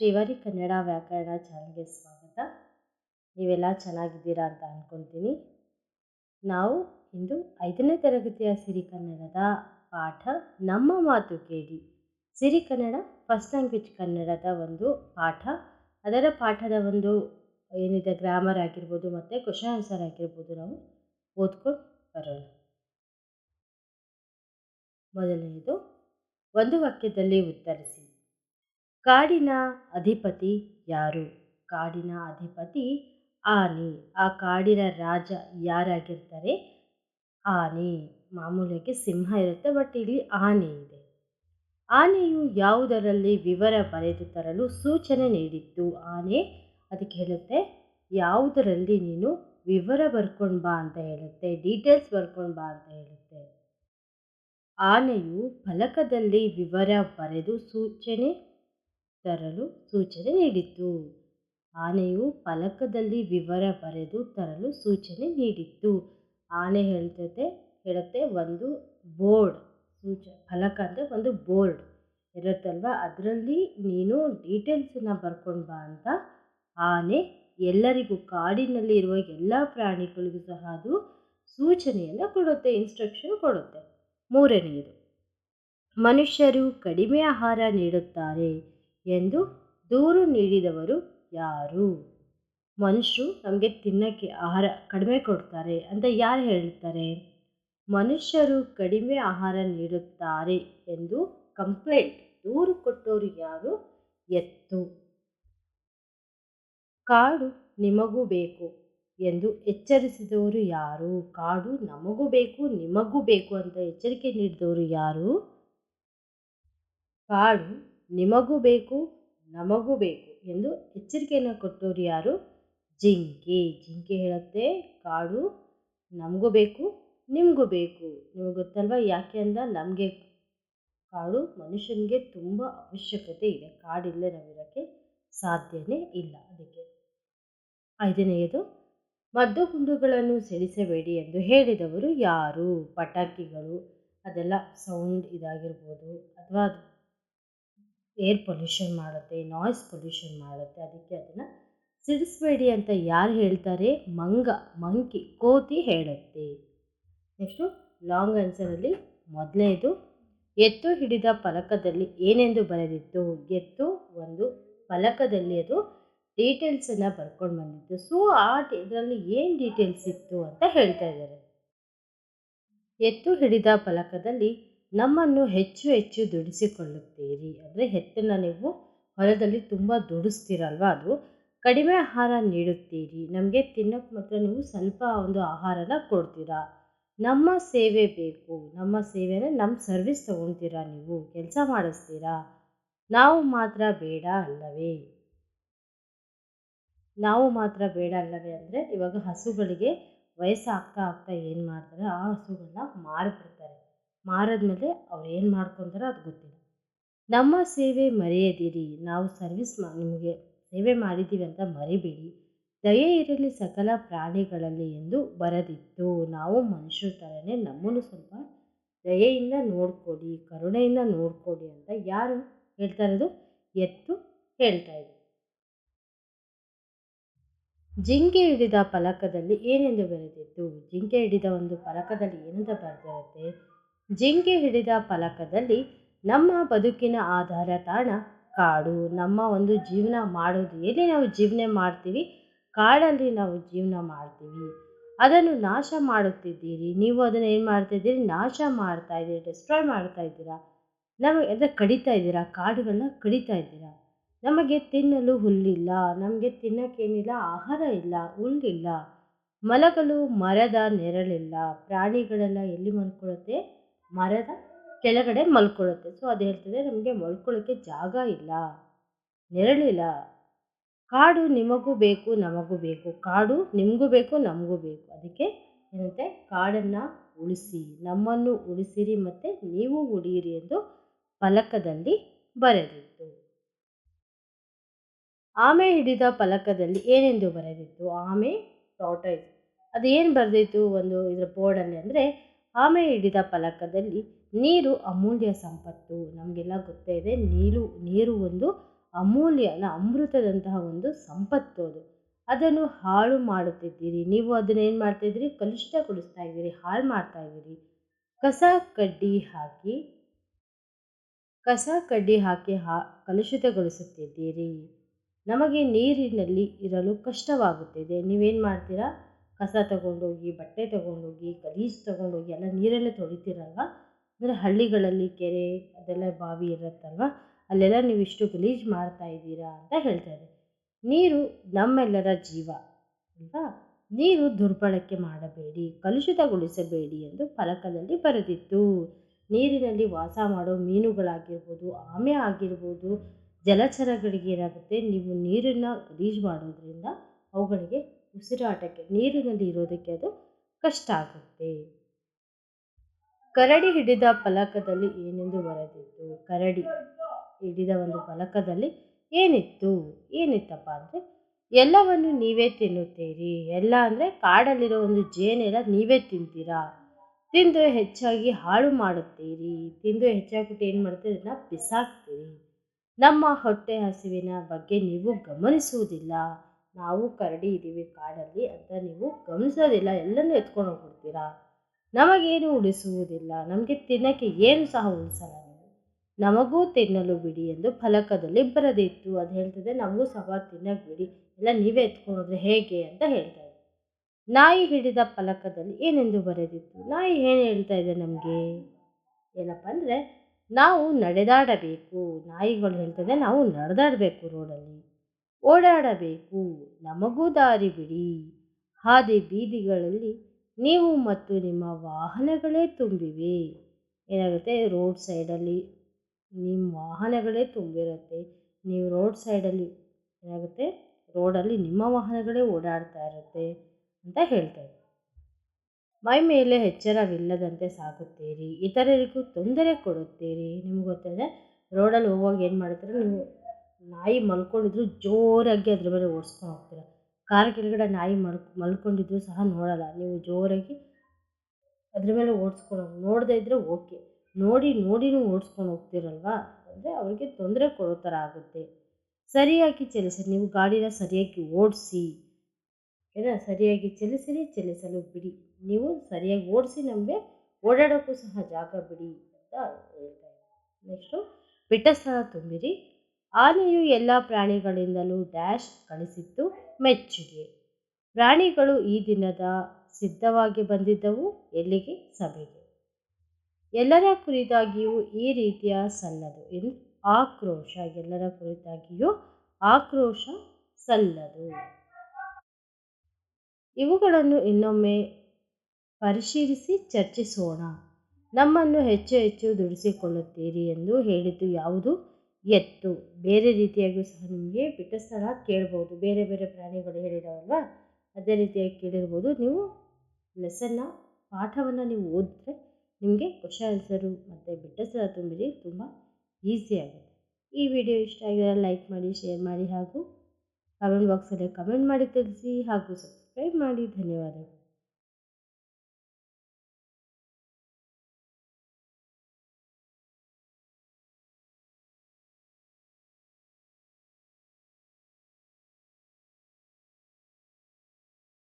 ಶ್ರೀವಾರಿ ಕನ್ನಡ ವ್ಯಾಕರಣ ಚಾನಲ್ಗೆ ಸ್ವಾಗತ. ನೀವೆಲ್ಲ ಚೆನ್ನಾಗಿದ್ದೀರಾ ಅಂತ ಅಂದ್ಕೊಳ್ತೀನಿ ನಾವು ಇಂದು ಐದನೇ ತರಗತಿಯ ಸಿರಿ ಕನ್ನಡದ ಪಾಠ ನಮ್ಮ ಮಾತು ಕೇಳಿ. ಸಿರಿಕನ್ನಡ ಫಸ್ಟ್ ಲ್ಯಾಂಗ್ವೇಜ್ ಕನ್ನಡದ ಒಂದು ಪಾಠ. ಅದರ ಪಾಠದ ಒಂದು ಏನಿದೆ, ಗ್ರಾಮರ್ ಆಗಿರ್ಬೋದು ಮತ್ತು ಕ್ವಶನ್ ಆನ್ಸರ್ ಆಗಿರ್ಬೋದು ನಾವು ಓದ್ಕೊಂಡು ಬರೋಣ. ಮೊದಲನೆಯದು ಒಂದು ವಾಕ್ಯದಲ್ಲಿ ಉತ್ತರಿಸಿ. ಕಾಡಿನ ಅಧಿಪತಿ ಯಾರು? ಕಾಡಿನ ಅಧಿಪತಿ ಆನೆ. ಆ ಕಾಡಿನ ರಾಜ ಯಾರಾಗಿರ್ತಾರೆ? ಆನೆ. ಮಾಮೂಲಿಗೆ ಸಿಂಹ ಇರುತ್ತೆ, ಬಟ್ ಇಲ್ಲಿ ಆನೆ ಇದೆ. ಆನೆಯು ಯಾವುದರಲ್ಲಿ ವಿವರ ಬರೆದು ತರಲು ಸೂಚನೆ ನೀಡಿತ್ತು. ಆನೆ ಅದಕ್ಕೆ ಹೇಳುತ್ತೆ, ಯಾವುದರಲ್ಲಿ ನೀನು ವಿವರ ಬರ್ಕೊಂಡು ಬಾ ಅಂತ ಹೇಳುತ್ತೆ, ಡೀಟೇಲ್ಸ್ ಬರ್ಕೊಂಡು ಬಾ ಅಂತ ಹೇಳುತ್ತೆ. ಆನೆಯು ಫಲಕದಲ್ಲಿ ವಿವರ ಬರೆದು ಸೂಚನೆ ತರಲು ಸೂಚನೆ ನೀಡಿತು ಆನೆಯು ಫಲಕದಲ್ಲಿ ವಿವರ ಬರೆದು ತರಲು ಸೂಚನೆ ನೀಡಿತ್ತು. ಆನೆ ಹೇಳ್ತದೆ ಹೇಳುತ್ತೆ, ಒಂದು ಬೋರ್ಡ್, ಸೂಚ, ಫಲಕ ಅಂದರೆ ಒಂದು ಬೋರ್ಡ್. ಇರುತ್ತಲ್ವ? ಅದರಲ್ಲಿ ನೀನು ಡೀಟೇಲ್ಸನ್ನು ಬರ್ಕೊಂಡು ಬಾ ಅಂತ. ಆನೆ ಎಲ್ಲರಿಗೂ ಕಾಡಿನಲ್ಲಿ ಇರುವ ಎಲ್ಲ ಪ್ರಾಣಿಗಳಿಗೂ ಸಹ ಅದು ಸೂಚನೆಯನ್ನು ಕೊಡುತ್ತೆ ಇನ್ಸ್ಟ್ರಕ್ಷನ್ ಕೊಡುತ್ತೆ. ಮೂರನೆಯದು ಮನುಷ್ಯರು ಕಡಿಮೆ ಆಹಾರ ನೀಡುತ್ತಾರೆ. ಎಂದು ದೂರು ನೀಡಿದವರು ಯಾರು? ಮನುಷ್ಯರು ನಮಗೆ ತಿನ್ನೋಕ್ಕೆ ಆಹಾರ ಕಡಿಮೆ ಕೊಡ್ತಾರೆ ಅಂತ ಯಾರು ಹೇಳ್ತಾರೆ ಮನುಷ್ಯರು ಕಡಿಮೆ ಆಹಾರ ನೀಡುತ್ತಾರೆ ಎಂದು ಕಂಪ್ಲೇಂಟ್ ದೂರು ಕೊಟ್ಟವರು ಯಾರು? ಎತ್ತು. ಕಾಡು ನಿಮಗೂ ಬೇಕು ಎಂದು ಎಚ್ಚರಿಸಿದವರು ಯಾರು? ಕಾಡು ನಮಗೂ ಬೇಕು, ನಿಮಗೂ ಬೇಕು ಅಂತ ಎಚ್ಚರಿಕೆ ನೀಡಿದವರು ಯಾರು? ಕಾಡು ನಿಮಗೂ ಬೇಕು, ನಮಗೂ ಬೇಕು ಎಂದು ಎಚ್ಚರಿಕೆಯನ್ನು ಕೊಟ್ಟವರು ಯಾರು? ಜಿಂಕೆ. ಜಿಂಕೆ ಹೇಳುತ್ತೆ, ಕಾಡು, ನಮಗೂ ಬೇಕು, ನಿಮಗೂ ಬೇಕು. ನಿಮಗೆ ಗೊತ್ತಲ್ವ ಯಾಕೆ ಅಂದ? ನಮಗೆ ಕಾಡು ಮನುಷ್ಯನಿಗೆ ತುಂಬ ಅವಶ್ಯಕತೆ ಇದೆ. ಕಾಡಿಲ್ಲದೆ ನಾವಿರೋಕ್ಕೆ ಸಾಧ್ಯನೇ ಇಲ್ಲ ಅದಕ್ಕೆ. ಐದನೆಯದು, ಮದ್ದು ಗುಂಡುಗಳನ್ನು ಸಿಡಿಸಬೇಡಿ ಎಂದು ಹೇಳಿದವರು ಯಾರು? ಪಟಾಕಿಗಳು, ಅದೆಲ್ಲ ಸೌಂಡ್ ಇದಾಗಿರ್ಬೋದು, ಅಥವಾ ಏರ್ ಪೊಲ್ಯೂಷನ್ ಮಾಡುತ್ತೆ, ನಾಯ್ಸ್ ಪೊಲ್ಯೂಷನ್ ಮಾಡುತ್ತೆ, ಅದಕ್ಕೆ ಅದನ್ನು ಸಿಡಿಸಬೇಡಿ ಅಂತ ಯಾರು ಹೇಳ್ತಾರೆ? ಮಂಗ, ಮಂಕಿ, ಕೋತಿ ಹೇಳುತ್ತೆ. ನೆಕ್ಸ್ಟು, ಲಾಂಗ್ ಆನ್ಸರಲ್ಲಿ ಮೊದಲನೇದು ಎತ್ತು ಹಿಡಿದ ಫಲಕದಲ್ಲಿ ಏನೆಂದು ಬರೆದಿತ್ತು ಎತ್ತು ಒಂದು ಫಲಕದಲ್ಲಿ ಅದು ಡೀಟೇಲ್ಸನ್ನು ಬರ್ಕೊಂಡು ಬಂದಿತ್ತು ಸೊ ಆ ಇದರಲ್ಲಿ ಏನು ಡೀಟೇಲ್ಸ್ ಇತ್ತು ಅಂತ ಹೇಳ್ತಾ ಇದ್ದಾರೆ. ಎತ್ತು ಹಿಡಿದ ಫಲಕದಲ್ಲಿ ನಮ್ಮನ್ನು ಹೆಚ್ಚು ಹೆಚ್ಚು ದುಡಿಸಿಕೊಳ್ಳುತ್ತೀರಿ. ಅಂದರೆ ಹೆತ್ತನ್ನು ನೀವು ಹೊಲದಲ್ಲಿ ತುಂಬ ದುಡಿಸ್ತೀರಲ್ವ ಅದು? ಕಡಿಮೆ ಆಹಾರ ನೀಡುತ್ತೀರಿ. ನಮಗೆ ತಿನ್ನೋಕ್ಕೆ ಮಾತ್ರ ನೀವು ಸ್ವಲ್ಪ ಒಂದು ಆಹಾರನ ಕೊಡ್ತೀರಾ? ನಮ್ಮ ಸೇವೆ ಬೇಕು. ನಮ್ಮ ಸೇವೆನ ನಮ್ಮ ಸರ್ವಿಸ್ ತಗೊತೀರಾ ನೀವು? ಕೆಲಸ ಮಾಡಿಸ್ತೀರಾ? ನಾವು ಮಾತ್ರ ಬೇಡ ಅಲ್ಲವೇ? ನಾವು ಮಾತ್ರ ಬೇಡ ಅಲ್ಲವೇ? ಅಂದರೆ ಇವಾಗ ಹಸುಗಳಿಗೆ ವಯಸ್ಸಾಗ್ತಾ ಆಗ್ತಾ ಏನು ಮಾಡ್ತಾರೆ? ಆ ಹಸುಗಳನ್ನ ಮಾರಿಬಿಡ್ತಾರೆ. ಮಾರಿದ್ಮೇಲೆ ಅವ್ರು ಏನು ಮಾಡ್ಕೊತಾರೋ ಅದು ಗೊತ್ತಿಲ್ಲ. ನಮ್ಮ ಸೇವೆ ಮರೆಯದಿರಿ, ನಾವು ಸರ್ವಿಸ್ ಮಾ, ನಿಮಗೆ ಸೇವೆ ಮಾಡಿದ್ದೀವಿ ಅಂತ ಮರಿಬೇಡಿ. ದಯೆ ಇರಲಿ ಸಕಲ ಪ್ರಾಣಿಗಳಲ್ಲಿ ಎಂದು ಬರೆದಿತ್ತು ನಾವು ಮನುಷ್ಯರ ಥರನೇ ನಮ್ಮನ್ನು ಸ್ವಲ್ಪ ದಯೆಯಿಂದ ನೋಡ್ಕೊಡಿ, ಕರುಣೆಯಿಂದ ನೋಡ್ಕೊಡಿ ಅಂತ ಯಾರು ಹೇಳ್ತಾ ಇರೋದು? ಎತ್ತು ಹೇಳ್ತಾ ಇದೆ ಜಿಂಕೆ ಹಿಡಿದ ಫಲಕದಲ್ಲಿ ಏನೆಂದು ಬರೆದಿತ್ತು ಜಿಂಕೆ ಹಿಡಿದ ಒಂದು ಫಲಕದಲ್ಲಿ ಏನಂತ ಬರೆದಿರುತ್ತೆ? ಜಿಂಕೆ ಹಿಡಿದ ಫಲಕದಲ್ಲಿ ನಮ್ಮ ಬದುಕಿನ ಆಧಾರ ತಾಣ, ಕಾಡು. ನಮ್ಮ ಒಂದು ಜೀವನ ಮಾಡೋದು. ಎಲ್ಲಿ ನಾವು ಜೀವನ ಮಾಡ್ತೀವಿ? ಕಾಡಲ್ಲಿ ನಾವು ಜೀವನ ಮಾಡ್ತೀವಿ. ಅದನ್ನು ನಾಶ ಮಾಡುತ್ತಿದ್ದೀರಿ. ನೀವು ಅದನ್ನು ಏನು ಮಾಡ್ತಿದ್ದೀರಿ? ನಾಶ ಮಾಡ್ತಾ ಇದ್ದೀರಿ. ಡಿಸ್ಟ್ರಾಯ್ ಮಾಡ್ತಾ ಇದ್ದೀರಾ? ನಮಗೆ ಅಂದರೆ ಕಡಿತಾ ಇದ್ದೀರಾ? ಕಾಡುಗಳನ್ನ ಕಡಿತಾ ಇದ್ದೀರಾ? ನಮಗೆ ತಿನ್ನಲು ಹುಲ್ಲಿಲ್ಲ. ನಮಗೆ ತಿನ್ನೋಕ್ಕೇನಿಲ್ಲ. ಆಹಾರ ಇಲ್ಲ. ಹುಲ್ಲಿಲ್ಲ. ಮಲಗಲು ಮರದ ನೆರಳಿಲ್ಲ. ಪ್ರಾಣಿಗಳೆಲ್ಲ ಎಲ್ಲಿ ಮಲ್ಕೊಳ್ಳುತ್ತೆ? ಮರದ ಕೆಳಗಡೆ ಮಲ್ಕೊಳ್ಳುತ್ತೆ. ಸೊ ಅದು ಹೇಳ್ತದೆ, ನಮಗೆ ಮಲ್ಕೊಳ್ಳೋಕ್ಕೆ ಜಾಗ ಇಲ್ಲ, ನೆರಳಿಲ್ಲ. ಕಾಡು ನಿಮಗೂ ಬೇಕು, ನಮಗೂ ಬೇಕು. ಕಾಡು ನಿಮಗೂ ಬೇಕು, ನಮಗೂ ಬೇಕು. ಅದಕ್ಕೆ ಏನಂತೆ, ಕಾಡನ್ನು ಉಳಿಸಿ, ನಮ್ಮನ್ನು ಉಳಿಸಿರಿ ಮತ್ತು ನೀವು ಉಳಿಯಿರಿ ಎಂದು ಫಲಕದಲ್ಲಿ ಬರೆದಿತ್ತು. ಆಮೆ ಹಿಡಿದ ಫಲಕದಲ್ಲಿ ಏನೆಂದು ಬರೆದಿತ್ತು? ಆಮೆ ಟಾಟೈಸ್ ಅದು ಏನು ಬರೆದಿತ್ತು? ಒಂದು ಇದರ ಬೋರ್ಡಲ್ಲಿ ಅಂದರೆ ಆಮೆ ಹಿಡಿದ ಫಲಕದಲ್ಲಿ ನೀರು ಅಮೂಲ್ಯ ಸಂಪತ್ತು. ನಮಗೆಲ್ಲ ಗೊತ್ತೇ ಇದೆ, ನೀರು ನೀರು ಒಂದು ಅಮೂಲ್ಯನ ಅಮೃತದಂತಹ ಒಂದು ಸಂಪತ್ತು ಅದು. ಅದನ್ನು ಹಾಳು ಮಾಡುತ್ತಿದ್ದೀರಿ. ನೀವು ಅದನ್ನ ಏನು ಮಾಡ್ತಾಯಿದ್ದೀರಿ ಕಲುಷಿತಗೊಳಿಸ್ತಾ ಇದ್ದೀರಿ, ಹಾಳು ಮಾಡ್ತಾ ಇದ್ದೀರಿ. ಕಸ ಕಡ್ಡಿ ಹಾಕಿ, ಕಸ ಕಡ್ಡಿ ಹಾಕಿ ಹಾ, ಕಲುಷಿತಗೊಳಿಸುತ್ತಿದ್ದೀರಿ. ನಮಗೆ ನೀರಿನಲ್ಲಿ ಇರಲು ಕಷ್ಟವಾಗುತ್ತಿದೆ. ನೀವೇನು ಮಾಡ್ತೀರಾ? ಕಸ ತಗೊಂಡೋಗಿ, ಬಟ್ಟೆ ತಗೊಂಡೋಗಿ, ಗಲೀಜು ತಗೊಂಡೋಗಿ ಎಲ್ಲ ನೀರಲ್ಲೇ ತೊಳಿತೀರಲ್ವ? ಅಂದರೆ ಹಳ್ಳಿಗಳಲ್ಲಿ ಕೆರೆ ಅದೆಲ್ಲ ಬಾವಿ ಇರುತ್ತಲ್ವ? ಅಲ್ಲೆಲ್ಲ ನೀವು ಇಷ್ಟು ಗಲೀಜು ಮಾಡ್ತಾ ಇದ್ದೀರಾ ಅಂತ ಹೇಳ್ತಾರೆ ನೀರು ನಮ್ಮೆಲ್ಲರ ಜೀವ, ಅಲ್ವಾ? ನೀರು ದುರ್ಬಳಕೆ ಮಾಡಬೇಡಿ, ಕಲುಷಿತಗೊಳಿಸಬೇಡಿ ಎಂದು ಫಲಕದಲ್ಲಿ ಬರೆದಿತ್ತು. ನೀರಿನಲ್ಲಿ ವಾಸ ಮಾಡೋ ಮೀನುಗಳಾಗಿರ್ಬೋದು, ಆಮೆ ಆಗಿರ್ಬೋದು, ಜಲಚರಗಳಿಗೆ ಏನಾಗುತ್ತೆ? ನೀವು ನೀರನ್ನು ಗಲೀಜು ಮಾಡೋದ್ರಿಂದ ಅವುಗಳಿಗೆ ಉಸಿರಾಟಕ್ಕೆ, ನೀರಿನಲ್ಲಿ ಇರೋದಕ್ಕೆ ಅದು ಕಷ್ಟ ಆಗುತ್ತೆ. ಕರಡಿ ಹಿಡಿದ ಫಲಕದಲ್ಲಿ ಏನೆಂದು ಬರೆದಿತ್ತು ಕರಡಿ ಹಿಡಿದ ಒಂದು ಫಲಕದಲ್ಲಿ ಏನಿತ್ತು? ಏನಿತ್ತಪ್ಪ ಅಂದರೆ, ಎಲ್ಲವನ್ನು ನೀವೇ ತಿನ್ನುತ್ತೀರಿ. ಎಲ್ಲ ಅಂದರೆ ಕಾಡಲ್ಲಿರೋ ಒಂದು ಜೇನೆಲ್ಲ ನೀವೇ ತಿಂತೀರಾ? ತಿಂದು ಹೆಚ್ಚಾಗಿ ಹಾಳು ಮಾಡುತ್ತೀರಿ. ತಿಂದು ಹೆಚ್ಚಾಗ್ಬಿಟ್ಟು ಏನು ಮಾಡ್ತೀರಿ? ಅದನ್ನ ಬಿಸಾಕ್ತೀರಿ. ನಮ್ಮ ಹೊಟ್ಟೆ ಹಸಿವಿನ ಬಗ್ಗೆ ನೀವು ಗಮನಿಸುವುದಿಲ್ಲ. ನಾವು ಕರಡಿ ಇದ್ದೀವಿ ಕಾಡಲ್ಲಿ ಅಂತ ನೀವು ಗಮನಿಸೋದಿಲ್ಲ, ಎಲ್ಲನೂ ಎತ್ಕೊಂಡು ಹೋಗ್ಬಿಡ್ತೀರಾ? ನಮಗೇನು ಉಳಿಸುವುದಿಲ್ಲ, ನಮಗೆ ತಿನ್ನೋಕ್ಕೆ ಏನು ಸಹ ಉಳಿಸಲ್ಲ ನೀವು. ನಮಗೂ ತಿನ್ನಲು ಬಿಡಿ ಎಂದು ಫಲಕದಲ್ಲಿ ಬರೆದಿತ್ತು ಅದು ಹೇಳ್ತದೆ, ನಮಗೂ ಸಹ ತಿನ್ನಕ್ಕೆ ಬಿಡಿ. ಎಲ್ಲ ನೀವೇ ಎತ್ಕೊಂಡೋದ್ರೆ ಹೇಗೆ? ಅಂತ ಹೇಳ್ತಾ ಇದೆ ನಾಯಿ ಹಿಡಿದ ಫಲಕದಲ್ಲಿ ಏನೆಂದು ಬರೆದಿತ್ತು? ನಾಯಿ ಏನು ಹೇಳ್ತಾ ಇದೆ ನಮಗೆ? ಏನಪ್ಪ ಅಂದರೆ, ನಾವು ನಡೆದಾಡಬೇಕು. ನಾಯಿಗಳು ಹೇಳ್ತದೆ, ನಾವು ನಡೆದಾಡಬೇಕು ರೋಡಲ್ಲಿ. ಓಡಾಡಬೇಕು. ನಮಗೂ ದಾರಿ ಬಿಡಿ. ಹಾದಿ ಬೀದಿಗಳಲ್ಲಿ ನೀವು ಮತ್ತು ನಿಮ್ಮ ವಾಹನಗಳೇ ತುಂಬಿವೆ. ಏನಾಗುತ್ತೆ? ರೋಡ್ ಸೈಡಲ್ಲಿ ನಿಮ್ಮ ವಾಹನಗಳೇ ತುಂಬಿರುತ್ತೆ. ನೀವು ರೋಡ್ ಸೈಡಲ್ಲಿ ಏನಾಗುತ್ತೆ? ರೋಡಲ್ಲಿ ನಿಮ್ಮ ವಾಹನಗಳೇ ಓಡಾಡ್ತಾ ಇರುತ್ತೆ ಅಂತ ಹೇಳ್ತಾರೆ ಮೈ ಮೇಲೆ ಎಚ್ಚರವಿಲ್ಲದಂತೆ ಸಾಗುತ್ತೀರಿ. ಇತರರಿಗೂ ತೊಂದರೆ ಕೊಡುತ್ತೀರಿ. ನಿಮ್ಗೆ ಗೊತ್ತಿದೆ, ರೋಡಲ್ಲಿ ಹೋಗುವಾಗ ಏನು ಮಾಡ್ತೀರ? ನೀವು ನಾಯಿ ಮಲ್ಕೊಂಡಿದ್ರು ಜೋರಾಗಿ ಅದ್ರ ಮೇಲೆ ಓಡಿಸ್ಕೊಂಡು ಹೋಗ್ತೀರ. ಕಾರ್ ಕೆಳಗಡೆ ನಾಯಿ ಮಲ್, ಮಲ್ಕೊಂಡಿದ್ರು ಸಹ ನೋಡಲ್ಲ. ನೀವು ಜೋರಾಗಿ ಅದ್ರ ಮೇಲೆ ಓಡಿಸ್ಕೊಂಡು ಹೋಗಿ, ನೋಡದೇ ಇದ್ದರೆ ಓಕೆ. ನೋಡಿ, ನೋಡಿನೂ ಓಡಿಸ್ಕೊಂಡು ಹೋಗ್ತಿರಲ್ವಾ? ಅಂದರೆ ಅವ್ರಿಗೆ ತೊಂದರೆ ಕೊಡೋ ಥರ ಆಗುತ್ತೆ. ಸರಿಯಾಗಿ ಚಲಿಸಿ, ನೀವು ಗಾಡಿನ ಸರಿಯಾಗಿ ಓಡಿಸಿ. ಏನ, ಸರಿಯಾಗಿ ಚಲಿಸಿರಿ, ಚಲಿಸಲು ಬಿಡಿ. ನೀವು ಸರಿಯಾಗಿ ಓಡಿಸಿ ನಮಗೆ ಓಡಾಡೋಕ್ಕೂ ಸಹ ಜಾಗ ಬಿಡಿ ಅಂತ ಹೇಳ್ತಾ ನೆಕ್ಸ್ಟು ಸ್ಥಳ ತುಂಬಿರಿ. ಆನೆಯು ಎಲ್ಲ ಪ್ರಾಣಿಗಳಿಂದಲೂ ಡ್ಯಾಶ್ ಕಳಿಸಿತ್ತು ಮೆಚ್ಚುಗೆ. ಪ್ರಾಣಿಗಳು ಈ ದಿನದ ಸಿದ್ಧವಾಗಿ ಬಂದಿದ್ದವು ಎಲ್ಲಿಗೆ? ಸಭೆಗೆ. ಎಲ್ಲರ ಕುರಿತಾಗಿಯೂ ಈ ರೀತಿಯ ಸಲ್ಲದು ಎಂದು ಆಕ್ರೋಶ. ಎಲ್ಲರ ಕುರಿತಾಗಿಯೂ ಆಕ್ರೋಶ ಸಲ್ಲದು. ಇವುಗಳನ್ನು ಇನ್ನೊಮ್ಮೆ ಪರಿಶೀಲಿಸಿ ಚರ್ಚಿಸೋಣ. ನಮ್ಮನ್ನು ಹೆಚ್ಚು ಹೆಚ್ಚು ದುಡಿಸಿಕೊಳ್ಳುತ್ತೀರಿ ಎಂದು ಹೇಳಿದ್ದು ಯಾವುದು? ಎತ್ತು. ಬೇರೆ ರೀತಿಯಾಗಿಯೂ ಸಹ ನಿಮಗೆ ಬಿಟ್ಟ ಸ್ಥಳ ಕೇಳ್ಬೋದು. ಬೇರೆ ಬೇರೆ ಪ್ರಾಣಿಗಳು ಹೇಳಿದಾವಲ್ವ? ಅದೇ ರೀತಿಯಾಗಿ ಕೇಳಿರ್ಬೋದು. ನೀವು ಲೆಸನ್ನ ಪಾಠವನ್ನು ನೀವು ಓದಿದ್ರೆ ನಿಮಗೆ ಕ್ವಶನ್ ಆನ್ಸರು ಮತ್ತು ಬಿಟ್ಟ ಸ್ಥಳ ತುಂಬಿರಿ ತುಂಬ ಈಸಿ ಆಗುತ್ತೆ. ಈ ವಿಡಿಯೋ ಇಷ್ಟ ಆಗಿದ್ರೆ ಲೈಕ್ ಮಾಡಿ ಶೇರ್ ಮಾಡಿ ಹಾಗೂ ಕಮೆಂಟ್ ಬಾಕ್ಸಲ್ಲಿ ಕಮೆಂಟ್ ಮಾಡಿ ತಿಳಿಸಿ ಹಾಗೂ ಸಬ್ಸ್ಕ್ರೈಬ್ ಮಾಡಿ. ಧನ್ಯವಾದಗಳು.